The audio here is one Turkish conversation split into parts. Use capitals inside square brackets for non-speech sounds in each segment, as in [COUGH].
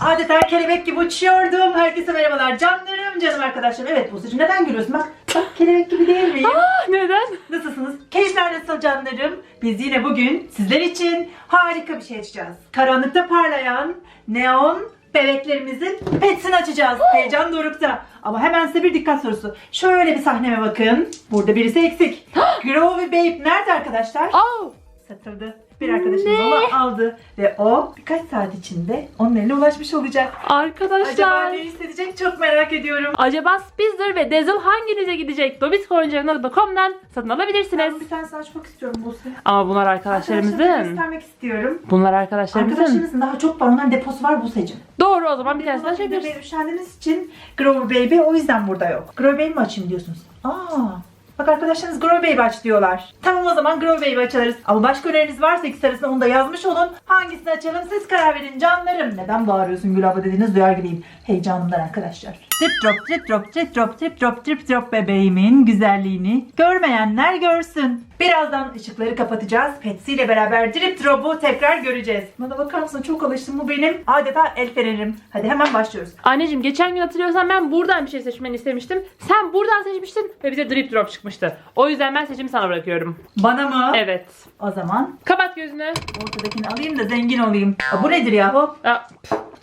Adeta kelebek gibi uçuyordum. Herkese merhabalar canlarım, canım arkadaşlarım. Evet Buse'cim neden gülüyorsun? Bak, bak kelebek gibi değil miyim? Neden? Nasılsınız? Keyifler nasıl canlarım? Biz yine bugün sizler için harika bir şey açacağız. Karanlıkta parlayan neon bebeklerimizin petsini açacağız. Heyecan dorukta. Ama hemen size bir dikkat sorusu. Şöyle bir sahneme bakın. Burada birisi eksik. [GASPS] Groovy Babe nerede arkadaşlar? Aa, Satıldı. Bir arkadaşımız onu aldı. Ve o birkaç saat içinde onun eline ulaşmış olacak. Acaba arkadaşlar. ne hissedecek çok merak ediyorum. Acaba Spizzer ve Dazzle hanginize gidecek? Dobitcoincer.com'dan satın alabilirsiniz. Ben bir tane açmak istiyorum Buse. Ama bunlar arkadaşlarımızın. göstermek istiyorum. Bunlar arkadaşlarımızın. Arkadaşlarınızın daha çok var. Onların deposu var Buse'cim. Doğru o zaman bir tanesini açabiliriz. Üşendiğiniz için Grover Baby o yüzden burada yok. Grover Baby mi açayım diyorsunuz? Aa, bak arkadaşlarınız Grover Baby aç diyorlar. Tamam o zaman Grover Baby açarız. Ama başka öneriniz varsa ikisi arasında onu da yazmış olun. Hangisini açalım siz karar verin canlarım. Neden bağırıyorsun Gül abla dediğiniz duyar gibiyim. Heyecanımdan arkadaşlar. Trip drop, trip drop, trip drop, trip drop, trip drop bebeğimin güzelliğini görmeyenler görsün. Birazdan ışıkları kapatacağız. Petsy ile beraber drip drop'u tekrar göreceğiz. Bana bakar mısın çok alıştım bu benim adeta el fenerim. Hadi hemen başlıyoruz. Anneciğim geçen gün hatırlıyorsan ben buradan bir şey seçmeni istemiştim. Sen buradan seçmiştin ve bize drip drop çıkmıştı. O yüzden ben seçimi sana bırakıyorum. Bana mı? Evet. O zaman Kapat gözünü. ortadakini alayım da zengin olayım. Aa, bu nedir ya? Hop Aa,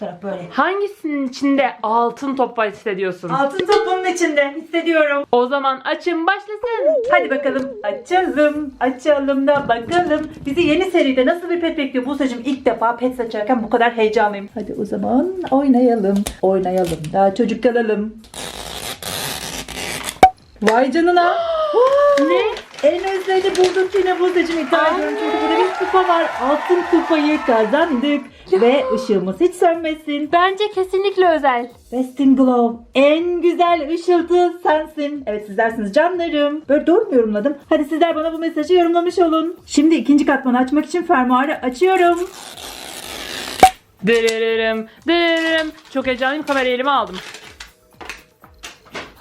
taraf böyle. hangisinin içinde altın top var hissediyorsun? Altın topunun içinde hissediyorum. O zaman açın başlasın. Hadi bakalım açalım. Açalım da bakalım. Bizi yeni seride nasıl bir pet bekliyor? Buse'cim ilk defa pet seçerken bu kadar heyecanlıyım. Hadi o zaman oynayalım. Oynayalım. Daha çocuk kalalım. Vay canına. [GASPS] Ne? En özleri bulduk yine Buse'cim iddia ediyorum. Çünkü burada bir kupa var. Altın kupayı kazandık. Ve ışığımız hiç sönmesin. Bence kesinlikle özel. Best in Glow. En güzel ışıltı sensin. Evet sizlersiniz canlarım. Böyle doğru mu yorumladım? Hadi sizler bana bu mesajı yorumlamış olun. Şimdi ikinci katmanı açmak için fermuarı açıyorum. Dırırırım, dırırırım. Çok heyecanlıyım kamerayı elime aldım.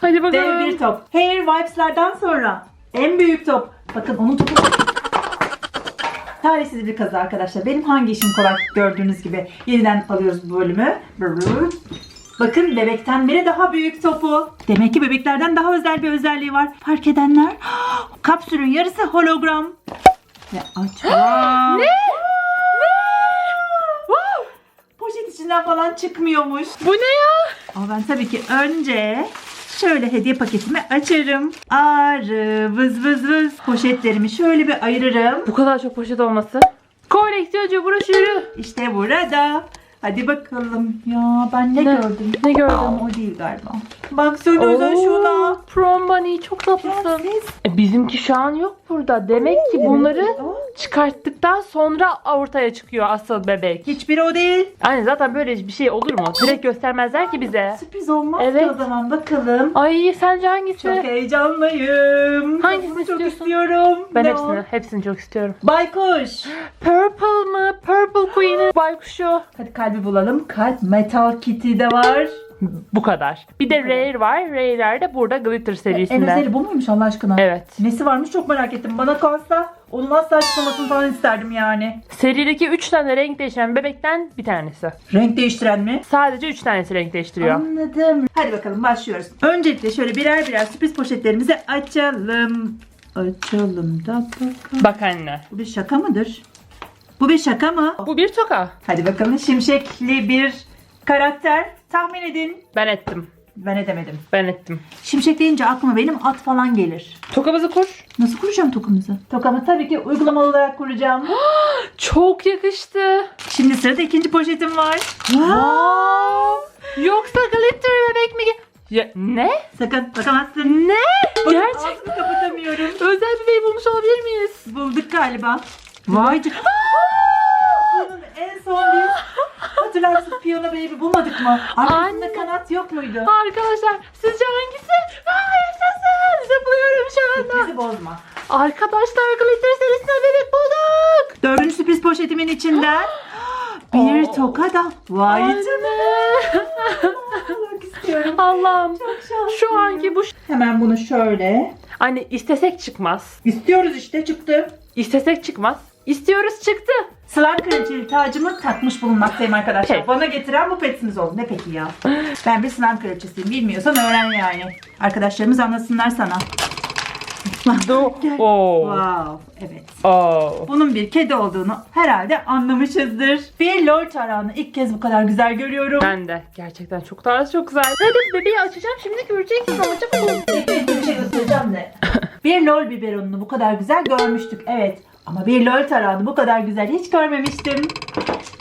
Hadi Dev bakalım. bir top. Hair Vibes'lardan sonra en büyük top. Bakın onun topu Talihsiz bir kaza arkadaşlar. Benim hangi işim kolay gördüğünüz gibi. Yeniden alıyoruz bu bölümü. Bakın bebekten bile daha büyük topu. Demek ki bebeklerden daha özel bir özelliği var. Fark edenler. [GASPS] Kapsülün yarısı hologram. Ve açalım. [GASPS] Ne? [GASPS] Poşet içinden falan çıkmıyormuş. bu ne ya? Ama ben tabii ki önce şöyle hediye paketimi açarım. Arı vız vız vız. Poşetlerimi şöyle bir ayırırım. Bu kadar çok poşet olması. Koleksiyoncu broşürü. İşte burada. Hadi bakalım. Ya ben ne, Ne? gördüm? Ne gördün? Ama o değil galiba. Baksanıza şuna. Prom Bunny çok tatlısın. E, bizimki şu an yok burada. Demek ki bunları. Çıkarttıktan sonra ortaya çıkıyor asıl bebek. Hiçbiri o değil. Aynen zaten böyle bir şey olur mu? Direkt göstermezler ki bize. Sürpriz olmaz Evet. ki o zaman bakalım. Ay sence hangisi? Çok heyecanlıyım. Hangisini Çok istiyorsun? istiyorum. Ben Ne o? hepsini, hepsini çok istiyorum. Baykuş. Purple mı? Purple Queen'in baykuşu. Hadi kalbi bulalım. Kalp Metal Kitty de var. Bu kadar. Bir de Rare var. Rare'ler de burada Glitter En serisinden. özeli bu muymuş Allah aşkına? Evet. Nesi varmış çok merak ettim. Bana kalsa onun asla çıkmamasını falan isterdim yani. Serideki 3 tane renk değiştiren bebekten bir tanesi. Renk değiştiren mi? Sadece 3 tanesi renk değiştiriyor. Anladım. Hadi bakalım başlıyoruz. Öncelikle şöyle birer birer sürpriz poşetlerimizi açalım. Açalım da bakalım. Bak anne. Bu bir şaka mıdır? Bu bir şaka mı? Bu bir toka. Hadi bakalım şimşekli bir karakter. Tahmin edin. Ben ettim. Ben edemedim. Ben ettim. Şimşek deyince aklıma benim at falan gelir. Tokamızı kur. Nasıl kuracağım tokamızı? Tokamı tabii ki uygulamalı olarak kuracağım. [GASPS] Çok yakıştı. Şimdi sırada ikinci poşetim var. Wow. Yoksa glitter bebek mi? Ya, ne? Sakın bakamazsın. Ne? Bakın Gerçekten. ağzımı kapatamıyorum. Özel bebeği bulmuş olabilir miyiz? Bulduk galiba. Vay Bunun en son biz hatırlar mısınız Piyano Baby bulmadık mı? Arkasında Anne. kanat yok muydu? Arkadaşlar sizce hangisi? Aa, yaşasın. Zıplıyorum şu anda. Bizi bozma. Arkadaşlar glitter serisinden bebek bulduk. Dördüncü sürpriz poşetimin içinden [GASPS] bir Oo. toka da. Vay Anne. canına. [LAUGHS] Almak istiyorum. Allah'ım. Çok şanslıyım. Şu anki bu... Hemen bunu şöyle. Anne istesek çıkmaz. İstiyoruz işte çıktı. İstesek çıkmaz. İstiyoruz çıktı. Slime kraliçeli tacımı takmış bulunmaktayım arkadaşlar. Peki. Bana getiren bu petsiniz oldu. Ne peki ya? Ben bir slime kraliçesiyim. Bilmiyorsan öğren yani. Arkadaşlarımız anlasınlar sana. Do. [LAUGHS] Oo. Wow. Evet. Oo. Bunun bir kedi olduğunu herhalde anlamışızdır. Bir lol tarağını ilk kez bu kadar güzel görüyorum. Ben de. Gerçekten çok tarzı çok güzel. Hadi bebeği açacağım şimdi göreceksin ama çabuk. bir şey göstereceğim de. [LAUGHS] bir lol biberonunu bu kadar güzel görmüştük. Evet. Ama bir lol tarağını bu kadar güzel hiç görmemiştim.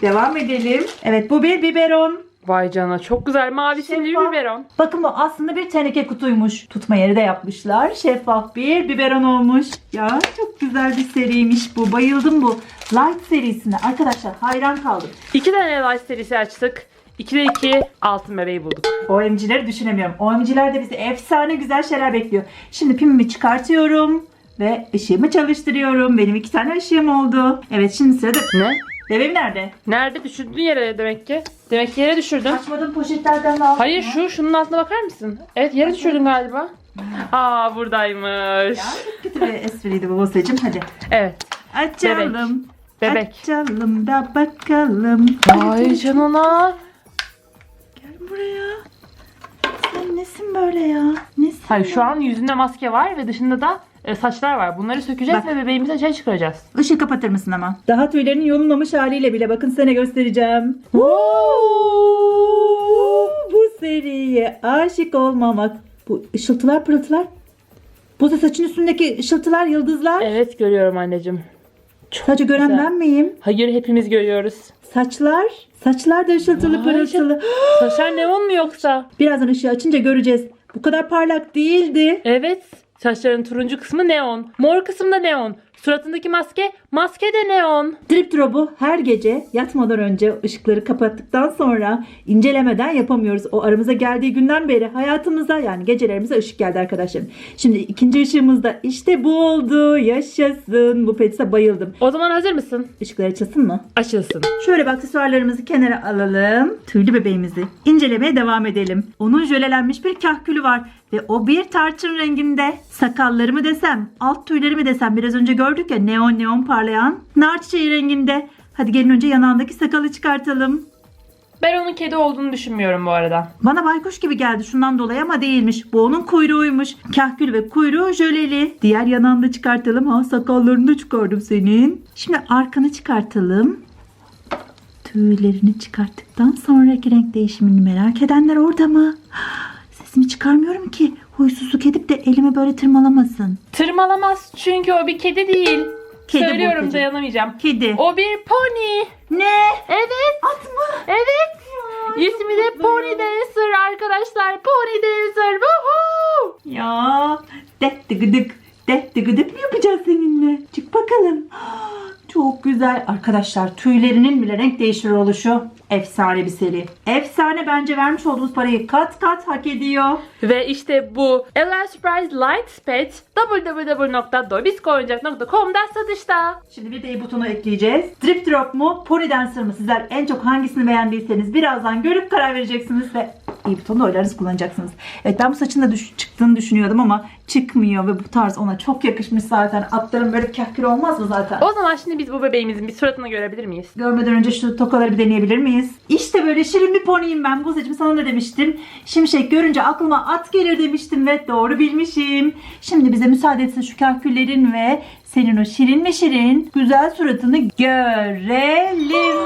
Devam edelim. Evet bu bir biberon. Vay canına çok güzel mavi simli Şeffaf. biberon. Bakın bu aslında bir teneke kutuymuş. Tutma yeri de yapmışlar. Şeffaf bir biberon olmuş. Ya çok güzel bir seriymiş bu. Bayıldım bu. Light serisine. Arkadaşlar hayran kaldım. İki tane Light serisi açtık. 2'de 2 altın bebeği bulduk. OMG'leri düşünemiyorum. OMG'ler de bizi efsane güzel şeyler bekliyor. Şimdi pimimi çıkartıyorum. Ve ışığımı çalıştırıyorum. Benim iki tane ışığım oldu. Evet şimdi sırada... Ne? Bebeğim nerede? Nerede düşürdün yere demek ki? Demek ki yere düşürdün. Açmadığım poşetlerden de aldım. Hayır şu şunun altına bakar mısın? Evet yere düşürdün galiba. Aa buradaymış. Ya çok kötü bir espriydi bu Buse'cim. Hadi. Evet. Açalım. Bebek. Açalım da bakalım. Vay canına. Gel buraya. Sen nesin böyle ya? Nesin? Hayır şu ya? an yüzünde maske var ve dışında da e, saçlar var. Bunları sökeceğiz Bak. ve bebeğimize şey çıkaracağız. Işığı kapatır mısın ama? Daha tüylerinin yolunmamış haliyle bile bakın size ne göstereceğim. Bu seriye aşık olmamak. Bu ışıltılar pırıltılar. Bu da saçın üstündeki ışıltılar yıldızlar. Evet görüyorum anneciğim. Sadece gören güzel. ben miyim? Hayır hepimiz görüyoruz. Saçlar. Saçlar da ışıltılı Vay pırıltılı. [GASPS] Saçlar neon mu yoksa? Birazdan ışığı açınca göreceğiz. Bu kadar parlak değildi. Evet. Saçların turuncu kısmı neon. Mor kısmı da neon. Suratındaki maske, maske de neon. Drip drop'u her gece yatmadan önce ışıkları kapattıktan sonra incelemeden yapamıyoruz. O aramıza geldiği günden beri hayatımıza yani gecelerimize ışık geldi arkadaşlarım. Şimdi ikinci ışığımızda işte bu oldu. Yaşasın. Bu petise bayıldım. O zaman hazır mısın? Işıklar açılsın mı? Açılsın. Şöyle bak aksesuarlarımızı kenara alalım. Tüylü bebeğimizi incelemeye devam edelim. Onun jölelenmiş bir kahkülü var. Ve o bir tarçın renginde. Sakallarımı desem, alt tüylerimi desem biraz önce gördük ya neon neon parlayan. Nar çiçeği renginde. Hadi gelin önce yanağındaki sakalı çıkartalım. Ben onun kedi olduğunu düşünmüyorum bu arada. Bana baykuş gibi geldi şundan dolayı ama değilmiş. Bu onun kuyruğuymuş. Kahkül ve kuyruğu jöleli. Diğer yanağını da çıkartalım. Ha sakallarını da çıkardım senin. Şimdi arkanı çıkartalım. Tüylerini çıkarttıktan sonraki renk değişimini merak edenler orada mı? [GASPS] Sesimi çıkarmıyorum ki. Huysuzluk edip de elimi böyle tırmalamasın. Tırmalamaz çünkü o bir kedi değil. Kedi bu Söylüyorum kedi. dayanamayacağım. Kedi. O bir pony. Ne? Evet. At mı? Evet. Ya, İsmi de. Pony Dancer arkadaşlar. Pony Dancer. Woohoo! Ya det dıgıdık det dıgıdık mı yapacağız seninle? Çık bakalım. Çok güzel. Arkadaşlar tüylerinin bile renk değişir oluşu efsane bir seri. Efsane bence vermiş olduğumuz parayı kat kat hak ediyor. Ve işte bu Ella Surprise Light Pet www.dobiscoincak.com'da satışta. Şimdi bir de iyi butonu ekleyeceğiz. Drip Drop mu? Pony Dancer mı? Sizler en çok hangisini beğendiyseniz birazdan görüp karar vereceksiniz ve iyi butonu oylarınızı kullanacaksınız. Evet ben bu saçın da düş- çıktığını düşünüyordum ama çıkmıyor ve bu tarz ona çok yakışmış zaten. Atların böyle kahkül olmaz mı zaten? O zaman şimdi biz bu bebeğimizin bir suratını görebilir miyiz? Görmeden önce şu tokaları bir deneyebilir miyiz? İşte böyle şirin bir poniyim ben. Bu sana ne demiştim? Şimşek görünce aklıma at gelir demiştim ve doğru bilmişim. Şimdi bize müsaade etsin şu kahküllerin ve senin o şirin ve şirin güzel suratını görelim.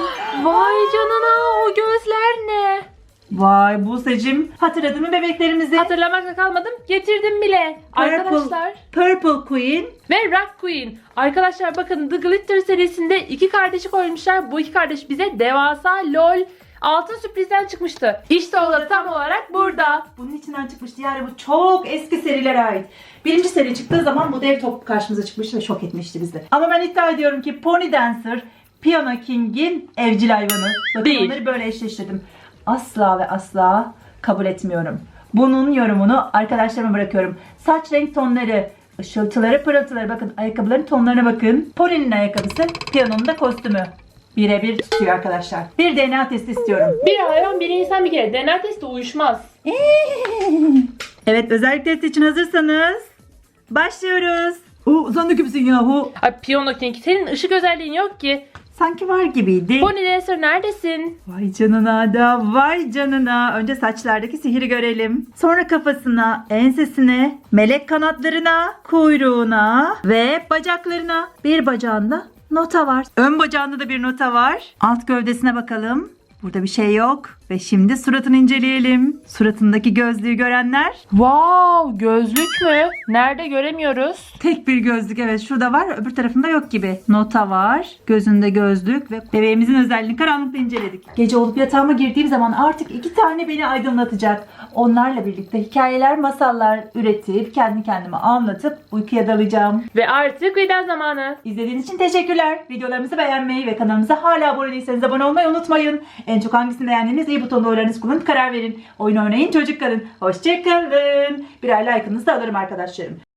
Vay canına o gözler ne? Vay bu seçim. Hatırladın mı bebeklerimizi? Hatırlamakla kalmadım. Getirdim bile. Arkadaşlar. Purple Queen. Ve Rock Queen. Arkadaşlar bakın The Glitter serisinde iki kardeşi koymuşlar. Bu iki kardeş bize devasa LOL altın sürprizden çıkmıştı. İşte o da tam olarak burada. Bunun içinden çıkmıştı. Yani bu çok eski serilere ait. Birinci seri çıktığı zaman bu dev top karşımıza çıkmıştı ve şok etmişti bizi. Ama ben iddia ediyorum ki Pony Dancer Piano King'in evcil hayvanı. Bakın Değil. onları böyle eşleştirdim. Asla ve asla kabul etmiyorum. Bunun yorumunu arkadaşlarıma bırakıyorum. Saç renk tonları, ışıltıları, pırıltıları. Bakın ayakkabıların tonlarına bakın. Pony'nin ayakkabısı, Piano'nun da kostümü. Birebir tutuyor arkadaşlar. Bir DNA testi istiyorum. Bir hayvan bir insan bir kere DNA testi uyuşmaz. [LAUGHS] Evet özellik testi için hazırsanız başlıyoruz. Oo, sen de kimsin yahu? Ay Piyano King senin ışık özelliğin yok ki. Sanki var gibiydi. Bonnie Dancer neredesin? Vay canına da vay canına. Önce saçlardaki sihiri görelim. Sonra kafasına, ensesine, melek kanatlarına, kuyruğuna ve bacaklarına. Bir bacağında nota var. Ön bacağında da bir nota var. Alt gövdesine bakalım. Burada bir şey yok. Ve şimdi suratını inceleyelim. Suratındaki gözlüğü görenler. Wow gözlük mü? Nerede göremiyoruz? Tek bir gözlük evet şurada var öbür tarafında yok gibi. Nota var, gözünde gözlük ve bebeğimizin özelliğini karanlıkta inceledik. Gece olup yatağıma girdiğim zaman artık iki tane beni aydınlatacak. Onlarla birlikte hikayeler, masallar üretip kendi kendime anlatıp uykuya dalacağım. Ve artık veda zamanı. İzlediğiniz için teşekkürler. Videolarımızı beğenmeyi ve kanalımıza hala abone değilseniz abone olmayı unutmayın. En çok hangisini beğendiğiniz iyi butonda oylarınızı kullanıp karar verin. Oyun oynayın, çocuk kalın. Hoşçakalın. Birer like'ınızı da alırım arkadaşlarım.